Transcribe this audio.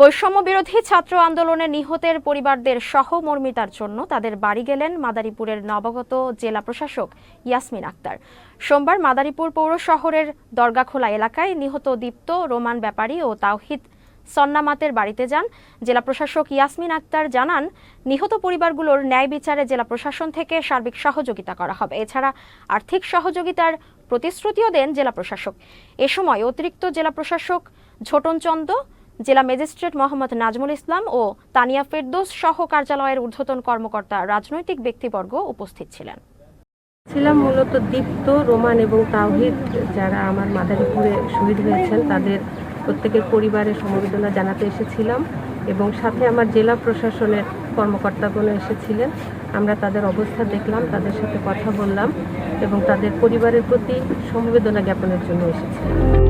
বৈষম্য বিরোধী ছাত্র আন্দোলনে নিহতের পরিবারদের সহমর্মিতার জন্য তাদের বাড়ি গেলেন মাদারীপুরের নবাগত জেলা প্রশাসক ইয়াসমিন আক্তার। সোমবার মাদারীপুর পৌর শহরের দরগাখোলা এলাকায় নিহত দীপ্ত, রোমান ব্যাপারী ও তাওহিদ সন্নামাতের বাড়িতে যান। জেলা প্রশাসক ইয়াসমিন আক্তার জানান, নিহত পরিবারগুলোর ন্যায় বিচারে জেলা প্রশাসন থেকে সার্বিক সহযোগিতা করা হবে। এছাড়া আর্থিক সহযোগিতার প্রতিশ্রুতিও দেন জেলা প্রশাসক। এ সময় অতিরিক্ত জেলা প্রশাসক ঝোটন চন্দ জেলা ম্যাজিস্ট্রেট মোহাম্মদ নাজমুল ইসলাম ও তানিয়া ফেরদোস সহ কার্যালয়ের ঊর্ধ্বতন কর্মকর্তা রাজনৈতিক ব্যক্তিবর্গ উপস্থিত ছিলেন। ছিলাম মূলত দীপ্ত, রোমান এবং তাওহিদ যারা আমার মাদারীপুরে শহীদ হয়েছেন, তাদের প্রত্যেকের পরিবারে সমবেদনা জানাতে এসেছিলাম এবং সাথে আমার জেলা প্রশাসনের কর্মকর্তাগণ এসেছিলেন। আমরা তাদের অবস্থা দেখলাম, তাদের সাথে কথা বললাম এবং তাদের পরিবারের প্রতি সমবেদনা জ্ঞাপনের জন্য এসেছিলাম।